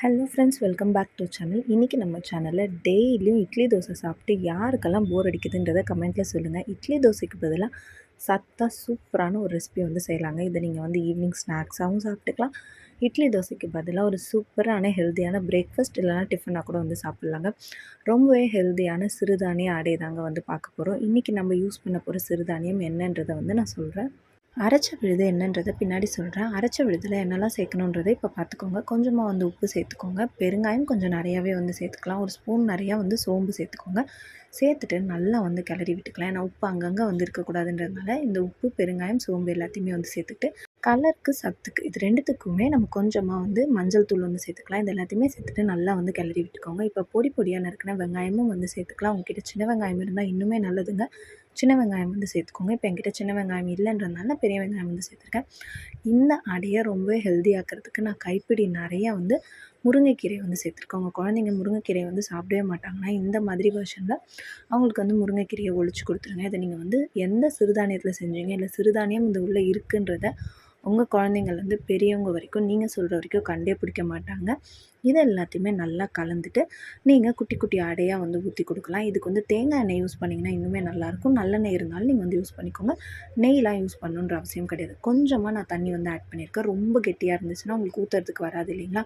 Hello friends welcome back to channel இன்றைக்கி நம்ம சேனலில் டெய்லியும் இட்லி தோசை சாப்பிட்டு யாருக்கெல்லாம் போர் அடிக்குதுன்றதை கமெண்ட்டில் சொல்லுங்கள் இட்லி தோசைக்கு பதிலாக சத்தாக சூப்பரான ஒரு ரெசிபி வந்து செய்யலாங்க. இதை நீங்கள் வந்து ஈவினிங் ஸ்நாக்ஸாகவும் சாப்பிட்டுக்கலாம். இட்லி தோசைக்கு பதிலாக ஒரு சூப்பரான ஹெல்த்தியான பிரேக்ஃபாஸ்ட் இல்லைனா டிஃபனாக கூட வந்து சாப்பிட்லாங்க. ரொம்பவே ஹெல்த்தியான சிறுதானிய ஆடை தாங்க வந்து பார்க்க போகிறோம் இன்றைக்கி நம்ம யூஸ் பண்ண போகிற சிறுதானியம் என்னன்றதை வந்து நான் சொல்கிறேன் அரைச்ச விழுது என்னன்றதை பின்னாடி சொல்கிறேன் அரைச்ச விழுதில் என்னெல்லாம் சேர்க்கணுன்றதை இப்போ பார்த்துக்கோங்க. கொஞ்சமாக வந்து உப்பு சேர்த்துக்கோங்க. பெருங்காயம் கொஞ்சம் நிறையாவே வந்து சேர்த்துக்கலாம். ஒரு ஸ்பூன் நிறையா வந்து சோம்பு சேர்த்துக்கோங்க. சேர்த்துட்டு நல்லா வந்து கிளறி விட்டுக்கலாம். ஏன்னா உப்பு அங்கங்கே வந்து இருக்கக்கூடாதுன்றதுனால இந்த உப்பு பெருங்காயம் சோம்பு எல்லாத்தையுமே வந்து சேர்த்துட்டு கலருக்கு சத்துக்கு இது ரெண்டுத்துக்குமே நம்ம கொஞ்சமாக வந்து மஞ்சள் தூள் வந்து சேர்த்துக்கலாம். இது எல்லாத்தையுமே சேர்த்துட்டு நல்லா வந்து கிளறி விட்டுக்கோங்க. இப்போ பொடி பொடியாக நறுக்கின வெங்காயமும் வந்து சேர்த்துக்கலாம். உங்ககிட்ட சின்ன வெங்காயம் இருந்தால் இன்னுமே நல்லதுங்க. சின்ன வெங்காயம் வந்து சேர்த்துக்கோங்க. இப்போ என்கிட்ட சின்ன வெங்காயம் இல்லைன்றதுனால பெரிய வெங்காயம் வந்து சேர்த்துருக்கேன். இந்த அடையை ரொம்ப ஹெல்த்தியாக்கிறதுக்கு நான் கைப்பிடி நிறையா வந்து முருங்கைக்கீரை வந்து சேர்த்துருக்கோங்க குழந்தைங்க முருங்கைக்கீரை வந்து சாப்பிடவே மாட்டாங்கன்னா இந்த மாதிரி வருஷனில் அவங்களுக்கு வந்து முருங்கைக்கீரையை ஒழிச்சு கொடுத்துருங்க. இதை நீங்கள் வந்து எந்த சிறுதானியத்தில் செஞ்சீங்க? இல்லை சிறுதானியம் இந்த உள்ளே இருக்குன்றத உங்கள் குழந்தைங்கள்லேருந்து பெரியவங்க வரைக்கும் நீங்கள் சொல்கிற வரைக்கும் கண்டே பிடிக்க மாட்டாங்க. இது எல்லாத்தையுமே நல்லா கலந்துட்டு நீங்கள் குட்டி குட்டி அடையாக வந்து ஊற்றி கொடுக்கலாம். இதுக்கு வந்து தேங்காய் எண்ணெய் யூஸ் பண்ணிங்கன்னா இன்னுமே நல்லாயிருக்கும். நல்லெண்ணெய் இருந்தாலும் நீங்கள் வந்து யூஸ் பண்ணிக்கோங்க. நெய்லாம் யூஸ் பண்ணணுன்ற அவசியம் கிடையாது. கொஞ்சமாக நான் தண்ணி வந்து ஆட் பண்ணியிருக்கேன். ரொம்ப கெட்டியாக இருந்துச்சுன்னா உங்களுக்கு ஊற்றுறதுக்கு வராது இல்லைங்களா?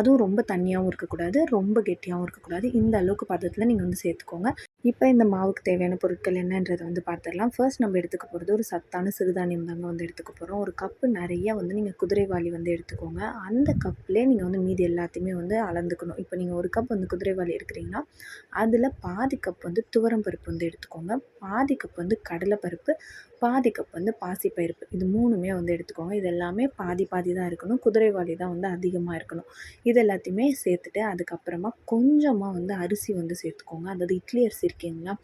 அதுவும் ரொம்ப தண்ணியாகவும் இருக்கக்கூடாது. ரொம்ப கெட்டியாகவும் இருக்கக்கூடாது. இந்த அளவுக்கு பதத்தில் நீங்கள் வந்து சேர்த்துக்கோங்க. இப்போ இந்த மாவுக்கு தேவையான பொருட்கள் என்னன்றதை வந்து பார்த்துடலாம் ஃபர்ஸ்ட் நம்ம எடுத்துக்க போகிறது ஒரு சத்தான சிறுதானியம் தாங்க வந்து எடுத்துக்க போகிறோம் ஒரு கப்பு நிறைய வந்து நீங்கள் குதிரைவாளி வந்து எடுத்துக்கோங்க. அந்த கப்லேயே நீங்கள் வந்து மீதி எல்லாத்தையுமே வந்து அளந்துக்கணும். இப்போ நீங்கள் ஒரு கப் வந்து குதிரைவாளி எடுக்கிறீங்கன்னா அதில் பாதி கப் வந்து துவரம் பருப்பு வந்து எடுத்துக்கோங்க. பாதி கப் வந்து கடலைப்பருப்பு பாதி கப் வந்து பாசிப்பருப்பு. இது மூணுமே வந்து எடுத்துக்கோங்க. இது எல்லாமே பாதி பாதி தான் இருக்கணும். குதிரைவாளி தான் வந்து அதிகமாக இருக்கணும். இது எல்லாத்தையுமே சேர்த்துட்டு அதுக்கப்புறமா கொஞ்சமாக வந்து அரிசி வந்து சேர்த்துக்கோங்க. அதாவது இட்லி அரிசி இருக்கீங்களா?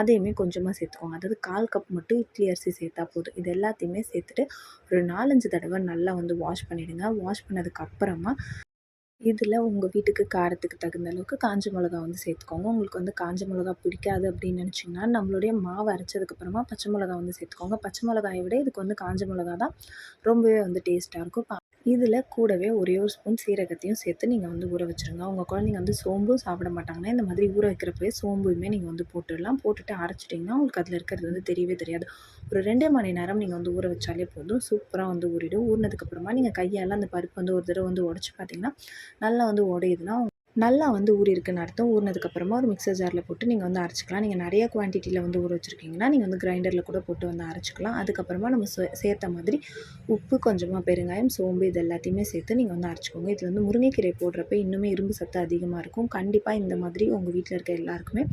அதையுமே கொஞ்சமாக சேர்த்துக்கோங்க. அதாவது கால் கப் மட்டும் இட்லி அரிசி சேர்த்தா போதும். இது எல்லாத்தையுமே சேர்த்துட்டு ஒரு நாலஞ்சு தடவை நல்லா வந்து வாஷ் பண்ணிவிடுங்க வாஷ் பண்ணதுக்கப்புறமா இதில் உங்கள் வீட்டுக்கு காரத்துக்கு தகுந்த அளவுக்கு காஞ்ச மிளகா வந்து சேர்த்துக்கோங்க. உங்களுக்கு வந்து காஞ்ச மிளகா பிடிக்காது அப்படின்னு நினச்சிங்கன்னா நம்மளுடைய மாவு அரைச்சதுக்கப்புறமா பச்சை மிளகா வந்து சேர்த்துக்கோங்க. பச்சை மிளகாயை விட இதுக்கு வந்து காஞ்ச மிளகா தான் ரொம்பவே வந்து டேஸ்ட்டாக இருக்கும். இதில் கூடவே ஒரே ஒரு ஸ்பூன் சீரகத்தையும் சேர்த்து நீங்கள் வந்து ஊற வச்சுருங்க. உங்கள் குழந்தைங்க வந்து சோம்பும் சாப்பிட மாட்டாங்கன்னா இந்த மாதிரி ஊற வைக்கிறப்பவே சோம்புமே நீங்கள் வந்து போட்டுடலாம். போட்டுட்டு அரைச்சிட்டிங்கன்னா உங்களுக்கு அதில் இருக்கிறது வந்து தெரியவே தெரியாது. ஒரு ரெண்டு மணி நேரம் நீங்கள் வந்து ஊற வச்சாலே போதும். சூப்பராக வந்து ஊறிடும். ஊறினதுக்கப்புறமா நீங்கள் கையால் அந்த பருப்பு வந்து ஒரு தடவை வந்து உடச்சி பார்த்தீங்கன்னா நல்லா வந்து உடையுதுன்னா நல்லா வந்து ஊறியிருக்குன்னு அர்த்தம். ஊறினதுக்கப்புறமா ஒரு மிக்சர் ஜாரில் போட்டு நீங்கள் வந்து அரைச்சிக்கலாம். நீங்கள் நிறைய குவான்டிட்டியில் வந்து ஊற வச்சுருக்கீங்கன்னா நீங்கள் வந்து கிரைண்டரில் கூட போட்டு வந்து அரைச்சிக்கலாம். அதுக்கப்புறமா நம்ம சேர்த்த மாதிரி உப்பு கொஞ்சமாக பெருங்காயம் சோம்பு இது எல்லாத்தையுமே சேர்த்து நீங்கள் வந்து அரைச்சிக்கோங்க. இதில் வந்து முருங்கைக்கீரை போடுறப்ப இன்னுமே இரும்பு சத்து அதிகமாக இருக்கும். கண்டிப்பாக இந்த மாதிரி உங்கள் வீட்டில் இருக்க எல்லாருக்குமே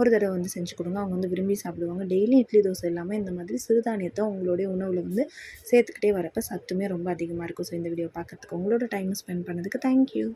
ஒரு தடவை வந்து செஞ்சு கொடுங்க. அவங்க வந்து விரும்பி சாப்பிடுவாங்க. டெய்லி இட்லி தோசை இல்லாமல் இந்த மாதிரி சிறுதானியத்தை உங்களுடைய உணவில் வந்து சேர்த்துக்கிட்டே வரப்போ சத்துமே ரொம்ப அதிகமாக இருக்கும். ஸோ இந்த வீடியோ பார்க்குறதுக்கு உங்களோட டைம் ஸ்பெண்ட் பண்ணதுக்கு தேங்க்யூ